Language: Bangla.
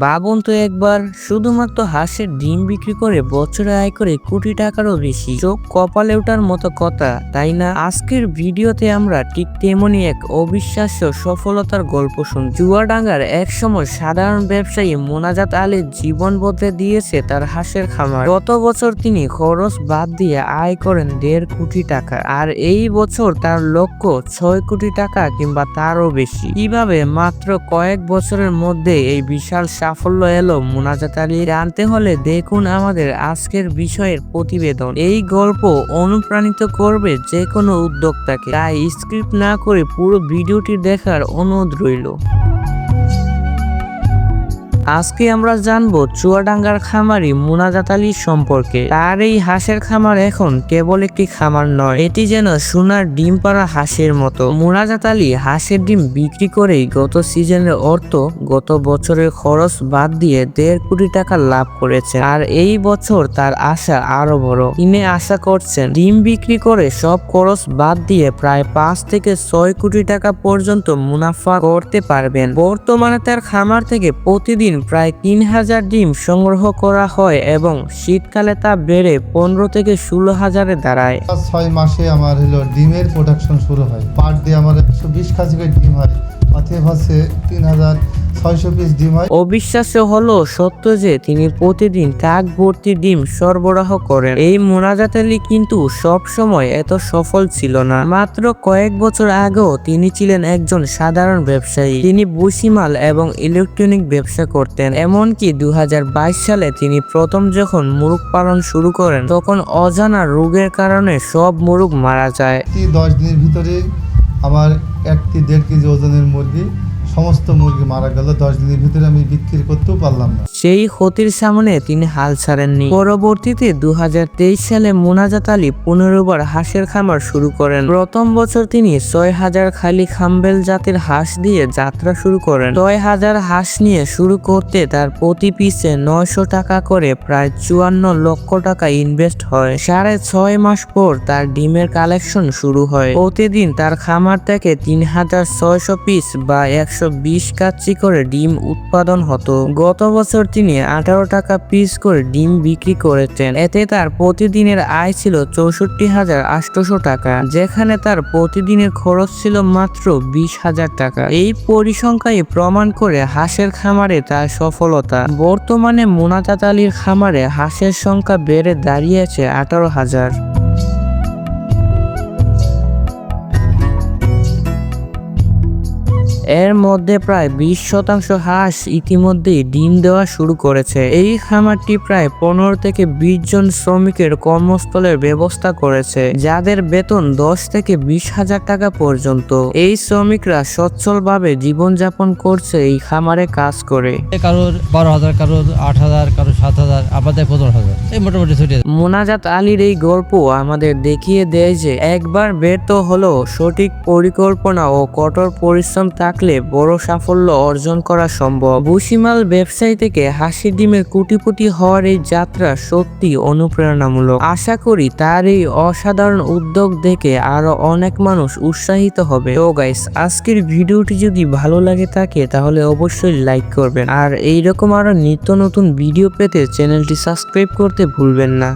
ভাবুন তো একবার শুধুমাত্র হাঁসের ডিম বিক্রি করে বছরে আয় করে কোটি টাকারও বেশি। চোখ কপালে ওঠার মতো কথা, তাই না? আজকের ভিডিওতে আমরা ঠিক তেমনই এক অবিশ্বাস্য সফলতার গল্প শুন চুয়াডাঙ্গার এক সময় সাধারণ ব্যবসায়ী মোনাজাত আলীর জীবন বদলে দিয়েছে তার হাঁসের খামার। গত বছর তিনি খরচ বাদ দিয়ে আয় করেন দেড় কোটি টাকা, আর এই বছর তার লক্ষ্য ছয় কোটি টাকা কিংবা তারও বেশি। কীভাবে মাত্র কয়েক বছরের মধ্যে এই বিশাল সাফল্য এলো। মোনাজাত আলী জানতে হলে দেখুন আমাদের আজকের বিষয়ের প্রতিবেদন। এই গল্প অনুপ্রাণিত করবে যে কোনো উদ্যোক্তাকে। তাই স্ক্রিপ্ট না করে পুরো ভিডিওটি দেখার অনুরোধ রইল। আজকে আমরা জানব চুয়াডাঙ্গার খামারি মুনাজাত আলীর সম্পর্কে। তার এই হাঁসের খামার এখন কেবল একটি খামার নয়, এটি যেন সোনার ডিম পাড়া হাঁসের মতো। মুনাজাত আলী হাঁসের ডিম বিক্রি করেই গত সিজনের অর্থ গত বছরের খরচ বাদ দিয়ে দেড় কোটি টাকা লাভ করেছে আর এই বছর তার আশা আরও বড়। তিনি আশা করছেন, ডিম বিক্রি করে সব খরচ বাদ দিয়ে প্রায় পাঁচ থেকে ছয় কোটি টাকা পর্যন্ত মুনাফা করতে পারবেন। বর্তমানে তার খামার থেকে প্রতিদিন প্রায় তিন হাজার ডিম সংগ্রহ করা হয় এবং শীতকালে তা বেড়ে পনেরো থেকে ষোলো হাজারে দাঁড়ায়। ছয় মাসে আমার হলো ডিমের প্রোডাকশন শুরু হয়। পার ডে আমার একশো বিশ কাজি ডিম হয়। অতএব হচ্ছে তিন হাজার ছয়শো পিস ডিম হয়। অবিশ্বাস্য হলো সত্য যে তিনি প্রতিদিন টাক ভর্তি ডিম সরবরাহ করেন। এই মোনাজাত আলী কিন্তু সব সময় এত সফল ছিল না। মাত্র কয়েক বছর আগেও তিনি ছিলেন একজন সাধারণ ব্যবসায়ী। তিনি বুসিমাল এবং ইলেকট্রনিক ব্যবসা করতেন। এমনকি দু হাজার বাইশ সালে তিনি প্রথম যখন মুরগ পালন শুরু করেন তখন অজানা রোগের কারণে সব মুরগ মারা যায়। দশ দিনের ভিতরে আমার একটি দেড় কেজি ওজনের মুরগি সমস্ত মুরগি মারা গেল, দশ দিনের ভিতরে আমি বিক্রি করতেও পারলাম না। সেই ক্ষতির সামনে তিনি হাল ছাড়েননি। পরবর্তীতে দু সালে মোনাজাত আলী পুনরুবার হাঁসের খামার শুরু করেন। প্রথম বছর তিনি ছয় হাজার খালি খাম্বেল জাতের হাঁস দিয়ে যাত্রা শুরু করেন। ছয় হাজার হাঁস নিয়ে শুরু করতে তার প্রতি পিসে নয়শো টাকা করে প্রায় চুয়ান্ন লক্ষ টাকা ইনভেস্ট হয়। সাড়ে ছয় মাস পর তার ডিমের কালেকশন শুরু হয়। প্রতিদিন তার খামার থেকে তিন হাজার ছয়শো পিস বা একশো বিশ কাচ্চি করে ডিম উৎপাদন হতো। গত বছর তিনি আঠারো টাকা পিস করে ডিম বিক্রি করেছেন। এতে তার প্রতিদিনের আয় ছিল চৌষট্টি হাজার আটশোশো টাকা, যেখানে তার প্রতিদিনের খরচ ছিল মাত্র বিশ হাজার টাকা। এই পরিসংখ্যাই প্রমাণ করে হাঁসের খামারে তার সফলতা। বর্তমানে মোনাজাত আলীর খামারে হাঁসের সংখ্যা বেড়ে দাঁড়িয়েছে আঠারো হাজার। এর মধ্যে প্রায় বিশ শতাংশ হাঁস ইতিমধ্যেই ডিম দেওয়া শুরু করেছে। এই খামারটি প্রায় পনেরো থেকে বিশ জন শ্রমিকের কর্মস্থলের ব্যবস্থা করেছে যাদের বেতন দশ থেকে বিশ হাজার টাকা পর্যন্ত। এই শ্রমিকরা সচ্ছলভাবে জীবনযাপন করছে এই খামারে কাজ করে। কারোর বারো হাজার কারোর আট হাজার কারোর সাত হাজার আমাদের পনেরো হাজার। এই মোটামুটি ছুটে মোনাজাত আলীর এই গল্প আমাদের দেখিয়ে দেয় যে একবার ব্যর্থ হলেও সঠিক পরিকল্পনা ও কঠোর পরিশ্রম থাকলে বড় সাফল্য অর্জন করা সম্ভব। বুসিমাল ব্যবসায়ী থেকে হাসি ডিমের কোটিপতি হওয়ার এই যাত্রা সত্যি অনুপ্রেরণামূলক। আশা করি তার এই অসাধারণ উদ্যোগ দেখে আরও অনেক মানুষ উৎসাহিত হবে। তো গাইস আজকের ভিডিওটি যদি ভালো লাগে থাকে, তাহলে অবশ্যই লাইক করবেন। আর এইরকম আরও নিত্য নতুন ভিডিও পেতে চ্যানেলটি সাবস্ক্রাইব করতে ভুলবেন না।